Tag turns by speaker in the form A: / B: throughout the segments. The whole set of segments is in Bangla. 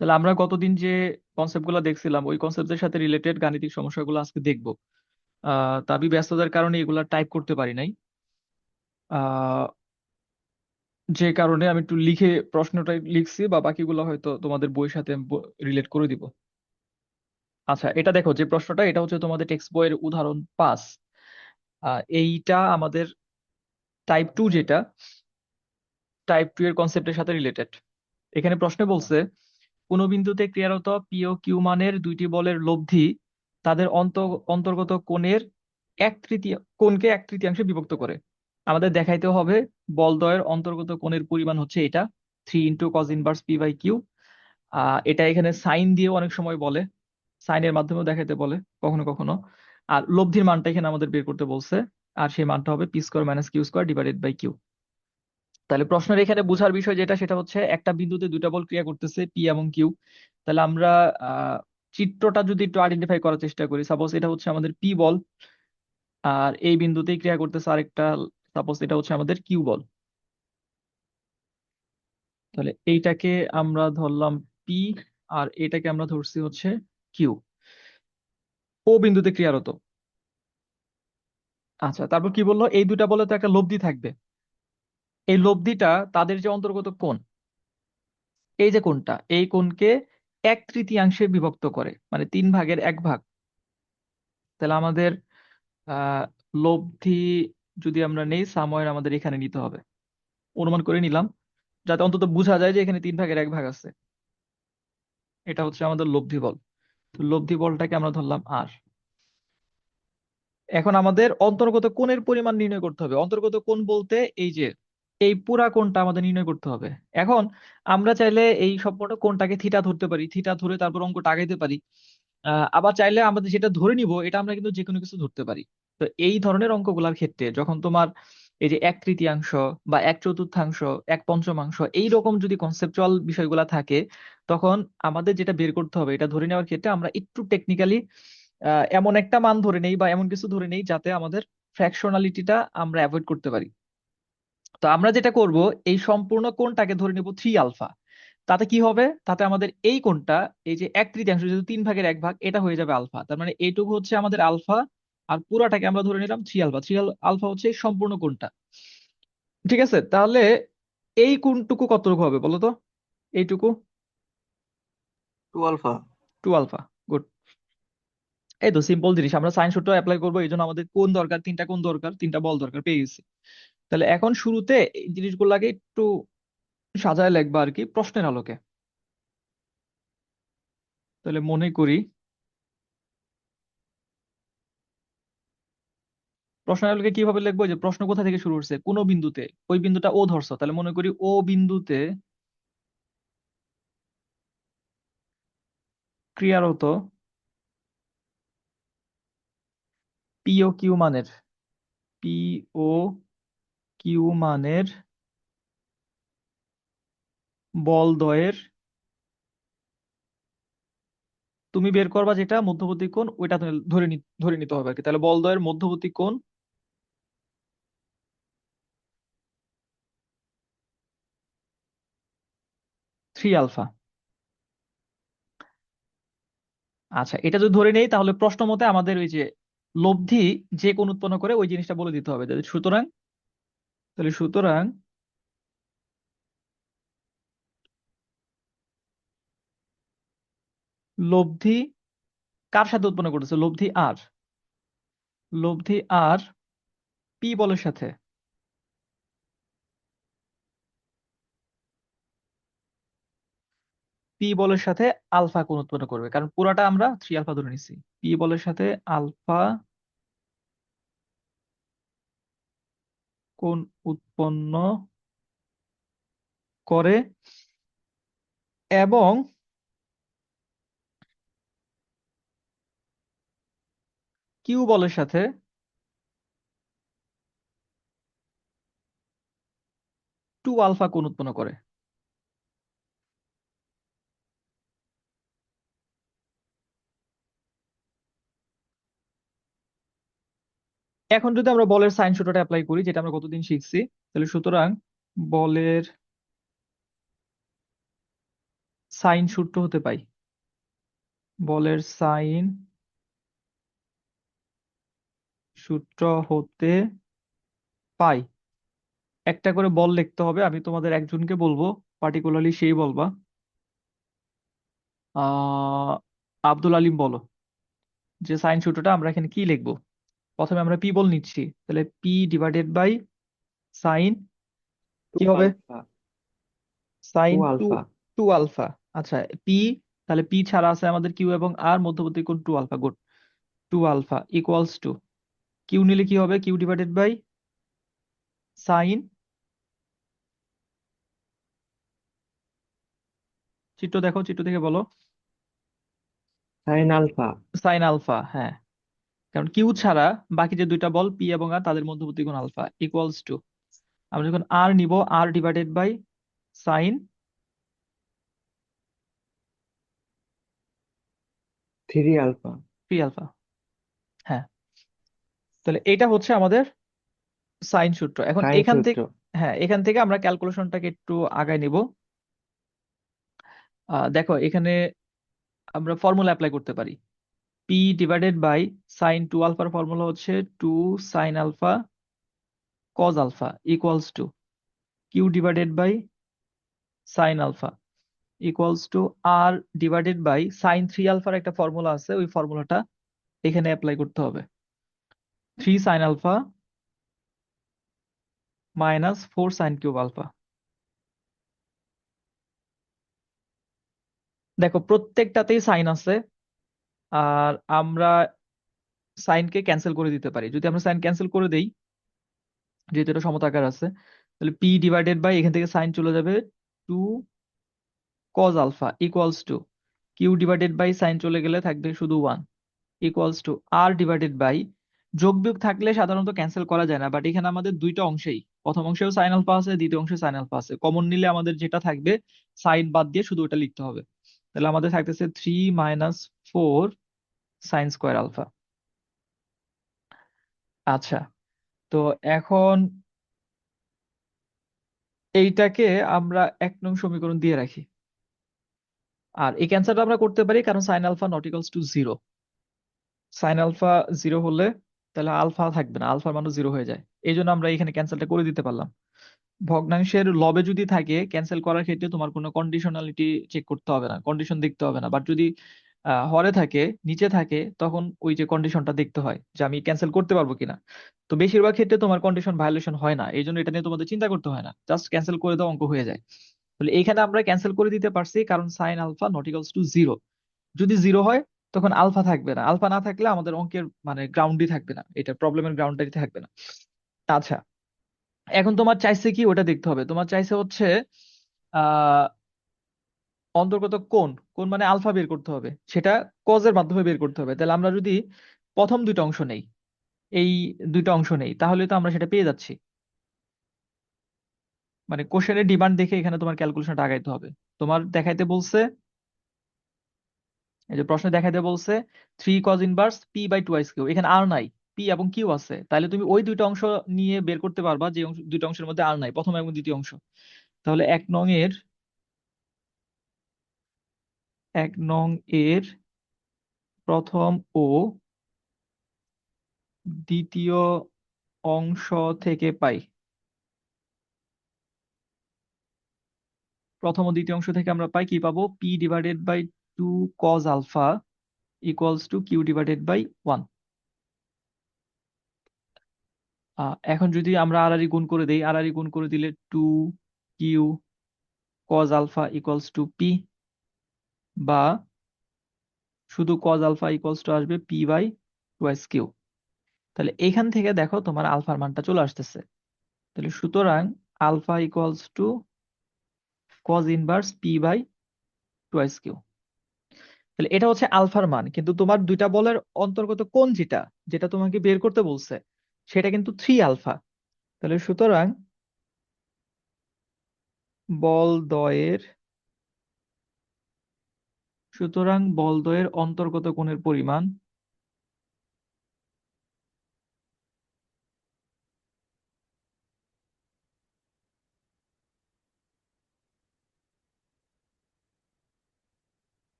A: তাহলে আমরা গতদিন যে কনসেপ্টগুলো দেখছিলাম, ওই কনসেপ্টের সাথে রিলেটেড গাণিতিক সমস্যাগুলো আজকে দেখব। তা আমি ব্যস্ততার কারণে এগুলা টাইপ করতে পারি নাই। যে কারণে আমি একটু লিখে, প্রশ্নটা লিখছি বা বাকিগুলো হয়তো তোমাদের বইয়ের সাথে রিলেট করে দিব। আচ্ছা এটা দেখো, যে প্রশ্নটা, এটা হচ্ছে তোমাদের টেক্সট বইয়ের উদাহরণ পাঁচ। এইটা আমাদের টাইপ টু যেটা টাইপ টু এর কনসেপ্টের সাথে রিলেটেড এখানে প্রশ্নে বলছে কোন বিন্দুতে ক্রিয়ারত পি ও কিউ মানের দুইটি বলের লব্ধি তাদের অন্ত, অন্তর্গত কোণের এক তৃতীয়, কোণকে এক তৃতীয়াংশে বিভক্ত করে। আমাদের দেখাইতে হবে বলদ্বয়ের অন্তর্গত কোণের পরিমাণ হচ্ছে এটা three into cos inverse P by Q এটা এখানে সাইন দিয়েও অনেক সময় বলে, সাইনের মাধ্যমেও দেখাইতে বলে, কখনো কখনো। আর লব্ধির মানটা এখানে আমাদের বের করতে বলছে, আর সেই মানটা হবে P square minus Q square divided by Q তাহলে প্রশ্নের এখানে বোঝার বিষয় যেটা, সেটা হচ্ছে একটা বিন্দুতে দুইটা বল ক্রিয়া করতেছে পি এবং কিউ তাহলে আমরা চিত্রটা যদি একটু আইডেন্টিফাই করার চেষ্টা করি সাপোজ এটা হচ্ছে আমাদের পি বল, আর এই বিন্দুতেই ক্রিয়া করতেছে আরেকটা সাপোজ এটা হচ্ছে আমাদের কিউ বল। তাহলে এইটাকে আমরা ধরলাম পি আর এটাকে আমরা ধরছি হচ্ছে কিউ ও বিন্দুতে ক্রিয়ারত। আচ্ছা তারপর কি বলল? এই দুটা বলে তো একটা লব্ধি থাকবে। এই লব্ধিটা তাদের যে অন্তর্গত কোণ, এই যে কোণটা, এই কোণকে এক তৃতীয়াংশে বিভক্ত করে মানে তিন ভাগের এক ভাগ। তাহলে আমাদের লব্ধি যদি আমরা নেই, সাময়ের আমাদের এখানে নিতে হবে। অনুমান করে নিলাম, যাতে অন্তত বোঝা যায় যে এখানে তিন ভাগের এক ভাগ আছে। এটা হচ্ছে আমাদের লব্ধি বল। তো লব্ধি বলটাকে আমরা ধরলাম আর। এখন আমাদের অন্তর্গত কোণের পরিমাণ নির্ণয় করতে হবে। অন্তর্গত কোণ বলতে এই যে এই পুরা কোণটা আমাদের নির্ণয় করতে হবে। এখন আমরা চাইলে এই সবকটা কোণটাকে থিটা ধরতে পারি। থিটা ধরে তারপর অঙ্কটা আগাইতে পারি। আবার চাইলে আমাদের যেটা ধরে নিব, এটা আমরা কিন্তু যে কোনো কিছু ধরতে পারি। তো এই ধরনের অঙ্কগুলোর ক্ষেত্রে যখন তোমার এই যে এক তৃতীয়াংশ বা এক চতুর্থাংশ, এক পঞ্চমাংশ, এই রকম যদি কনসেপচুয়াল বিষয়গুলো থাকে, তখন আমাদের যেটা বের করতে হবে, এটা ধরে নেওয়ার ক্ষেত্রে আমরা একটু টেকনিক্যালি এমন একটা মান ধরে নেই বা এমন কিছু ধরে নেই যাতে আমাদের ফ্র্যাকশনালিটিটা আমরা অ্যাভয়েড করতে পারি। তো আমরা যেটা করব এই সম্পূর্ণ কোণটাকে ধরে নিব থ্রি আলফা তাতে কি হবে? তাতে আমাদের এই কোণটা এই যে এক তৃতীয়াংশ যেহেতু তিন ভাগের এক ভাগ এটা হয়ে যাবে আলফা তার মানে এইটুকু হচ্ছে আমাদের আলফা আর পুরাটাকে আমরা ধরে নিলাম থ্রি আলফা থ্রি আলফা হচ্ছে সম্পূর্ণ কোণটা। ঠিক আছে? তাহলে এই কোণটুকু কতটুকু হবে বলো তো? এইটুকু?
B: Two alpha
A: two alpha good এই তো সিম্পল জিনিস। আমরা সাইন সূত্র অ্যাপ্লাই করব এই জন্য আমাদের কোন দরকার তিনটা কোন দরকার তিনটা বল দরকার পেয়ে গেছি। তাহলে এখন শুরুতে এই জিনিসগুলোকে একটু সাজায় লিখবা আর কি প্রশ্নের আলোকে। তাহলে মনে করি, প্রশ্নের আলোকে কীভাবে লিখব? যে প্রশ্ন কোথা থেকে শুরু হচ্ছে? কোন বিন্দুতে। ওই বিন্দুটা ও ধরছো, তাহলে মনে করি ও বিন্দুতে ক্রিয়ারত পি ও কিউ মানের, পি ও কিউ মানের বলদ্বয়ের তুমি বের করবা যেটা মধ্যবর্তী কোণ, ওইটা ধরে ধরে নিতে হবে আর কি তাহলে বলদ্বয়ের মধ্যবর্তী কোণ থ্রি আলফা। আচ্ছা এটা যদি ধরে নেই তাহলে প্রশ্ন মতে আমাদের ওই যে লব্ধি যে কোণ উৎপন্ন করে ওই জিনিসটা বলে দিতে হবে। সুতরাং তাহলে সুতরাং লব্ধি কার সাথে উৎপন্ন করতেছে লব্ধি আর। লব্ধি আর পি বলের সাথে। পি বলের সাথে আলফা কোণ উৎপন্ন করবে? কারণ পুরাটা আমরা থ্রি আলফা ধরে নিছি। পি বলের সাথে আলফা কোণ উৎপন্ন করে এবং কিউ বলের সাথে টু আলফা কোন উৎপন্ন করে? এখন যদি আমরা বলের সাইন সূত্রটা অ্যাপ্লাই করি, যেটা আমরা গতদিন শিখছি, তাহলে সুতরাং বলের সাইন সূত্র হতে পাই। বলের সাইন সূত্র হতে পাই। একটা করে বল লিখতে হবে, আমি তোমাদের একজনকে বলব পার্টিকুলারলি সেই বলবা আহ, আব্দুল আলিম বলো, যে সাইন সূত্রটা আমরা এখানে কি লিখব? প্রথমে আমরা পি বল নিচ্ছি তাহলে পি ডিভাইডেড বাই সাইন কি হবে? সাইন
B: টু আলফা
A: আচ্ছা পি তাহলে পি ছাড়া আছে আমাদের কিউ এবং আর মধ্যবর্তী কোণ two alpha good two alpha equals to Q নিলে কি হবে? কিউ ডিভাইডেড বাই সাইন চিত্র দেখো চিত্র দেখে বলো।
B: সাইন আলফা
A: সাইন আলফা হ্যাঁ। কারণ কিউ ছাড়া বাকি যে দুইটা বল পি এবং আর তাদের মধ্যবর্তী কোণ আলফা ইকুয়ালস টু আমরা যখন আর নিব R divided by sine
B: three alpha
A: three alpha হ্যাঁ। তাহলে এটা হচ্ছে আমাদের সাইন সূত্র। এখন এখান থেকে হ্যাঁ এখান থেকে আমরা ক্যালকুলেশনটাকে একটু আগায় নিব। দেখো এখানে আমরা ফর্মুলা অ্যাপ্লাই করতে পারি। P divided by sine two আলফার ফর্মুলা হচ্ছে two sine alpha cos alpha equals to Q divided by sine alpha equals to R divided by sine three আলফার একটা ফর্মুলা আছে, ওই ফর্মুলাটা এখানে অ্যাপ্লাই করতে হবে। Three sine alpha minus four sine cube alpha দেখো, প্রত্যেকটাতেই সাইন আছে আর আমরা সাইনকে ক্যান্সেল করে দিতে পারি। যদি আমরা সাইন ক্যান্সেল করে দেই, যেহেতু এটা সমতাকার আছে, তাহলে পি ডিভাইডেড বাই এখান থেকে সাইন চলে যাবে two cos alpha equals to Q divided by sine চলে গেলে থাকবে শুধু one equals to R divided by যোগ বিয়োগ থাকলে সাধারণত ক্যান্সেল করা যায় না বাট এখানে আমাদের দুইটা অংশেই, প্রথম অংশেও সাইন আলফা আছে, দ্বিতীয় অংশে সাইন আলফা আছে। কমন নিলে আমাদের যেটা থাকবে, সাইন বাদ দিয়ে শুধু ওটা লিখতে হবে। তাহলে আমাদের থাকতেছে three minus four sine square alpha আচ্ছা তো এখন এইটাকে আমরা এক নং সমীকরণ দিয়ে রাখি। আর এই ক্যান্সারটা আমরা করতে পারি কারণ sine alpha not equals to zero sine alpha zero হলে তাহলে আলফা থাকবে না আলফার মানও জিরো হয়ে যায়। এই জন্য আমরা এখানে ক্যান্সেলটা করে দিতে পারলাম। ভগ্নাংশের লবে যদি থাকে ক্যান্সেল করার ক্ষেত্রে তোমার কোনো কন্ডিশনালিটি চেক করতে হবে না কন্ডিশন দেখতে হবে না। বাট যদি হরে থাকে, নিচে থাকে, তখন ওই যে কন্ডিশনটা দেখতে হয় যে আমি ক্যান্সেল করতে পারব কিনা। তো বেশিরভাগ ক্ষেত্রে তোমার কন্ডিশন ভায়োলেশন হয় না, এই জন্য এটা নিয়ে তোমাদের চিন্তা করতে হয় না। জাস্ট ক্যান্সেল করে দাও, অঙ্ক হয়ে যায়। তাহলে এখানে আমরা ক্যান্সেল করে দিতে পারছি, কারণ sine alpha not equals to zero যদি জিরো হয়, তখন আলফা থাকবে না। আলফা না থাকলে আমাদের অঙ্কের মানে গ্রাউন্ডই থাকবে না। এটা প্রবলেমের গ্রাউন্ডটাই থাকবে না। আচ্ছা এখন তোমার চাইছে কি ওটা দেখতে হবে। তোমার চাইছে হচ্ছে আহ অন্তর্গত কোন কোন মানে আলফা বের করতে হবে। সেটা কজের মাধ্যমে বের করতে হবে। তাহলে আমরা যদি প্রথম দুইটা অংশ নেই, এই দুইটা অংশ নেই, তাহলে তো আমরা সেটা পেয়ে যাচ্ছি। মানে কোশ্চেনের ডিমান্ড দেখে এখানে তোমার ক্যালকুলেশনটা আগাইতে হবে। তোমার দেখাইতে বলছে, এই যে প্রশ্নে দেখাইতে বলছে three cos inverse P by two ice Q এখানে আর নাই। পি এবং কিউ আছে, তাহলে তুমি ওই দুইটা অংশ নিয়ে বের করতে পারবা যে দুইটা অংশের মধ্যে আর নাই, প্রথম এবং দ্বিতীয় অংশ। তাহলে এক নং এর এক নং এর প্রথম ও দ্বিতীয় অংশ থেকে পাই। প্রথম ও দ্বিতীয় অংশ থেকে আমরা পাই কি পাবো? P divided by two cos alpha equals to Q divided by one এখন যদি আমরা আর গুণ করে দেই আর গুণ করে দিলে two q cos alpha equals to p বা শুধু কজ আলফা ইকুয়ালস টু আসবে পি বাই টুয়াইস কিউ তাহলে এখান থেকে দেখো তোমার আলফার মানটা চলে আসতেছে। তাহলে সুতরাং alpha equals to cos inverse p by twice q তাহলে এটা হচ্ছে আলফার মান, কিন্তু তোমার দুইটা বলের অন্তর্গত কোন যেটা যেটা তোমাকে বের করতে বলছে সেটা কিন্তু থ্রি আলফা তাহলে সুতরাং বল দ্বয়ের সুতরাং বল দ্বয়ের অন্তর্গত কোণের পরিমাণ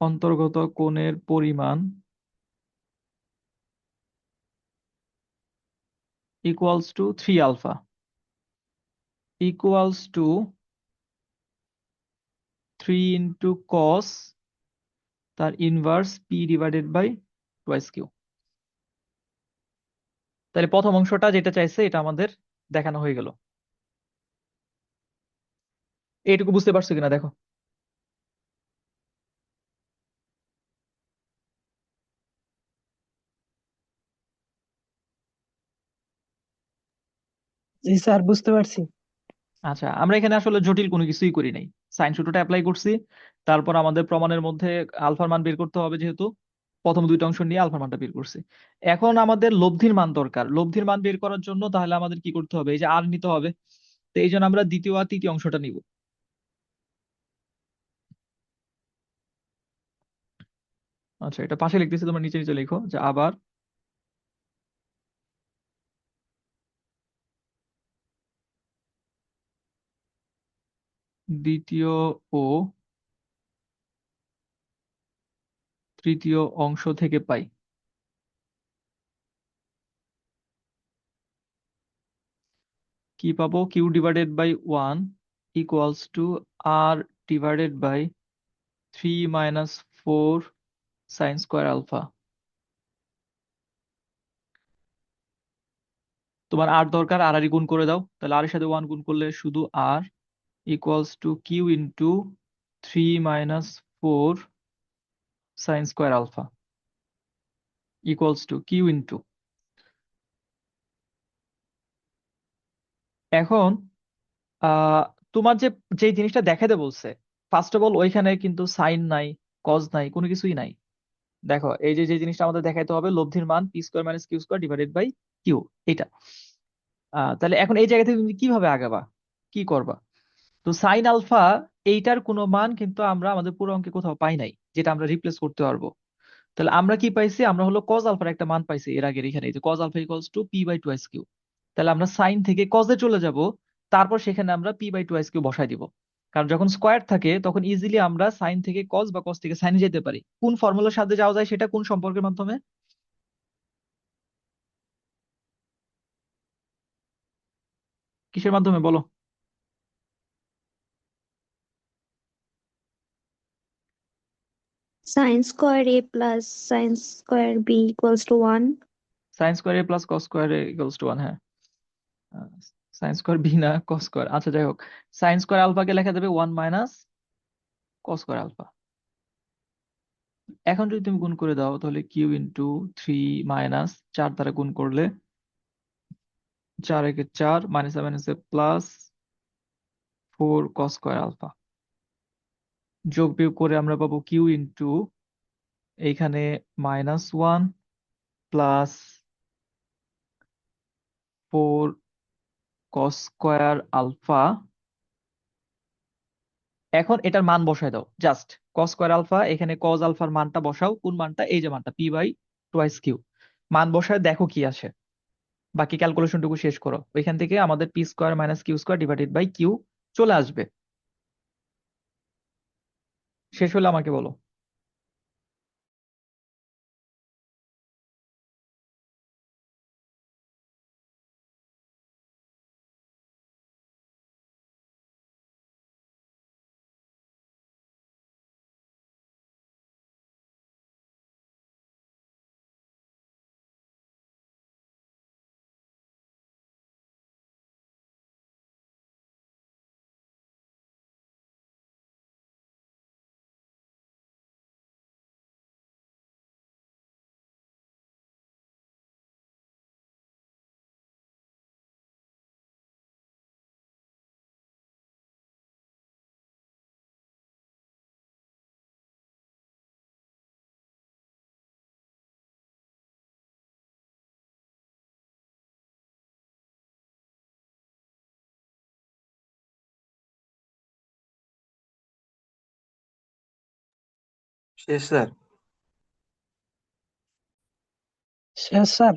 A: অন্তর্গত কোণের পরিমাণ equals to three alpha equals to three into cos তার inverse p divided by twice q তাহলে প্রথম অংশটা যেটা চাইছে, এটা আমাদের দেখানো হয়ে গেল। এইটুকু বুঝতে পারছ কিনা দেখো।
C: জি, স্যার, বুঝতে পারছি।
A: আচ্ছা আমরা এখানে আসলে জটিল কোনো কিছুই করি নাই। সাইন সূত্রটা অ্যাপ্লাই করছি, তারপর আমাদের প্রমাণের মধ্যে আলফার মান বের করতে হবে যেহেতু, প্রথম দুইটা অংশ নিয়ে আলফার মানটা বের করছি। এখন আমাদের লব্ধির মান দরকার। লব্ধির মান বের করার জন্য তাহলে আমাদের কি করতে হবে? এই যে আর নিতে হবে, তো এই জন্য আমরা দ্বিতীয় আর তৃতীয় অংশটা নিব। আচ্ছা এটা পাশে লিখতেছি, তোমরা নিচে নিচে লিখো যে আবার দ্বিতীয় ও তৃতীয় অংশ থেকে পাই। কি পাবো? Q divided by one equals to R divided by three minus four sine square alpha তোমার আর দরকার আর আর গুণ করে দাও। তাহলে আর এর সাথে ওয়ান গুণ করলে শুধু R equals to q into three minus four sine square alpha equals to q into এখন তোমার যে যে জিনিসটা দেখাতে বলছে ফার্স্ট অফ অল ওইখানে কিন্তু সাইন নাই কজ নাই, কোনো কিছুই নাই। দেখো, এই যে যে জিনিসটা আমাদের দেখাইতে হবে, লব্ধির মান p square minus q square divided by q এটা তাহলে এখন এই জায়গা থেকে তুমি কীভাবে আগাবা? কি করবা? তো সাইন আলফা এইটার কোনো মান কিন্তু আমরা আমাদের পুরো অঙ্কে কোথাও পাই নাই, যেটা আমরা রিপ্লেস করতে পারব। তাহলে আমরা কি পাইছি? আমরা হলো কজ আলফার একটা মান পাইছি এর আগের এখানে cos alpha equals to p by two q তাহলে আমরা সাইন থেকে কজে চলে যাব, তারপর সেখানে আমরা পি বাই টু কিউ বসাই দিব। কারণ যখন স্কোয়ার থাকে, তখন ইজিলি আমরা সাইন থেকে কজ বা কজ থেকে সাইনে যেতে পারি। কোন ফর্মুলার সাথে যাওয়া যায় সেটা কোন সম্পর্কের মাধ্যমে? কিসের মাধ্যমে বলো?
D: Sin square a plus sin square b equals to 1
A: sine square A plus cos square A equals to one হ্যাঁ। সাইন স্কোয়ার বি না কস স্কোয়ার আচ্ছা যাই হোক। সাইন স্কোয়ার আলফাকে লেখা যাবে one minus cos square alpha এখন যদি তুমি গুণ করে দাও, তাহলে কিউ ইন্টু থ্রি মাইনাস চার দ্বারা গুণ করলে চার একে চার minus minus plus four cos square alpha যোগ বিয়োগ করে আমরা পাবো কিউ ইন্টু এইখানে minus one plus four cos square alpha এখন এটার মান বসায় দাও জাস্ট কস স্কোয়ার আলফা এখানে কজ আলফার মানটা বসাও, কোন মানটা? এই যে মানটা পি বাই টোয়াইস কিউ মান বসায় দেখো কি আসে বাকি ক্যালকুলেশনটুকু শেষ করো। ওইখান থেকে আমাদের p square minus q square divided by q চলে আসবে। শেষ হলে আমাকে বলো।
B: শেষ স্যার
C: শেষ স্যার